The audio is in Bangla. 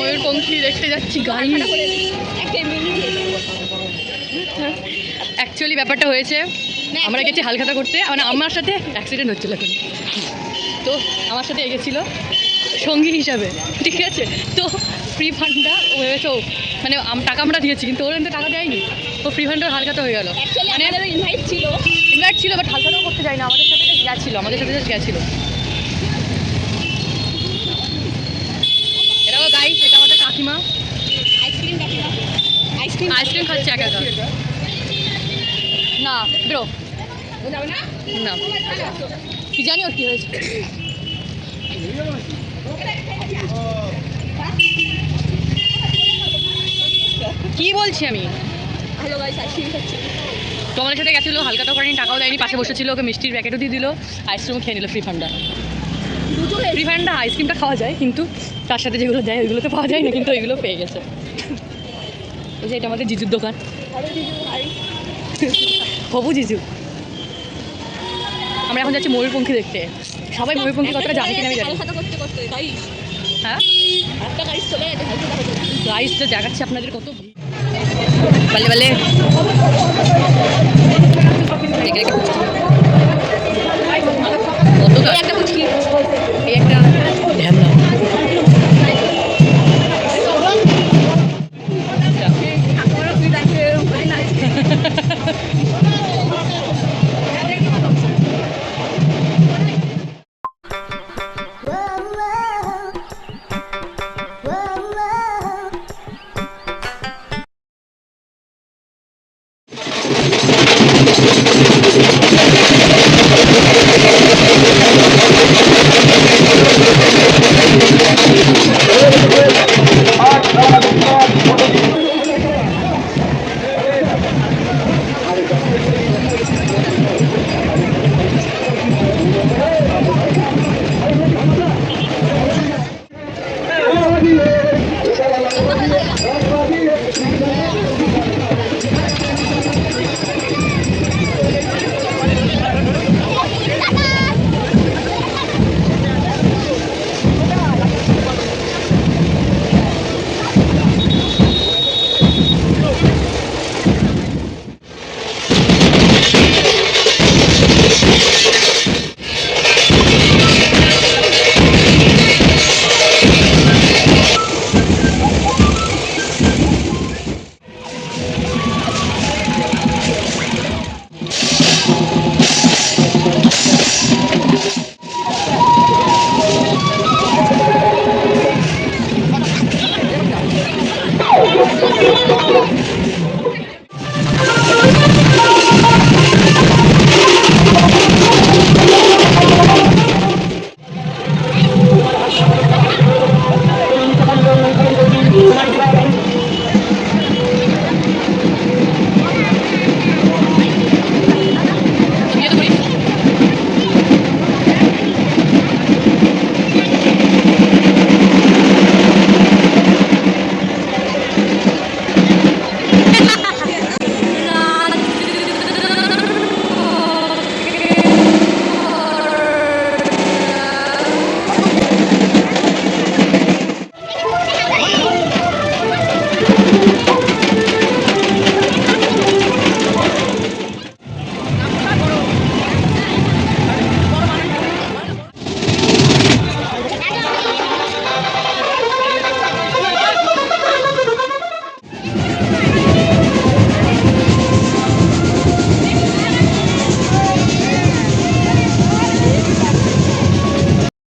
ময়ূরপঙ্খী দেখতে যাচ্ছি গাড়ি। অ্যাকচুয়ালি ব্যাপারটা হয়েছে আমরা গেছি হালখাতা করতে মানে আমার সাথে অ্যাক্সিডেন্ট হচ্ছিল এখন। তো আমার সাথে এগেছিল সঙ্গী হিসাবে ঠিক আছে? তো ফ্রি ফান্ডটা ও ভেবেছে মানে টাকা আমরা দিয়েছি কিন্তু ওর কিন্তু টাকা দেয়নি। তো ফ্রি ফান্ডের হালখাতা হয়ে গেল। মানে ইনভাইট ছিল। ইনভাইট ছিল বাট হালখাতাও করতে যায় না আমাদের সাথে গেছিল আমাদের সাথে গেছিল এটাও গাইস এটা আমাদের কাকিমা আইসক্রিম কাকিমা আইসক্রিম আইসক্রিম খাচ্ছে একা একা। না ব্রো না। না কি জানি ওর কি হয়েছে। কি বলছি আমি? আইসক্রিম তোমাদের সাথে গেছিল হালকাটাও করেনি টাকাও দেয়নি পাশে বসেছিল ওকে মিষ্টির প্যাকেটও দিয়ে দিল আইসক্রিমও খেয়ে নিল ফ্রি ফান্ডা ফ্রি ফান্ডা আইসক্রিমটা খাওয়া যায় কিন্তু তার সাথে যেগুলো দেয় ওইগুলো তো পাওয়া যায় না কিন্তু ওইগুলো পেয়ে গেছে। ওই এটা আমাদের জিজুর দোকান। হবু জিজু। আমরা এখন যাচ্ছি ময়ূরপঙ্খী দেখতে। সবাই ময়ূরপঙ্খী কতটা জানি কিনা আমি জানি হ্যাঁ? একটা গাড়ি চলে গেছে হালখাতা করতে গাইস তো দেখাচ্ছি আপনাদের কত। বলে বলে।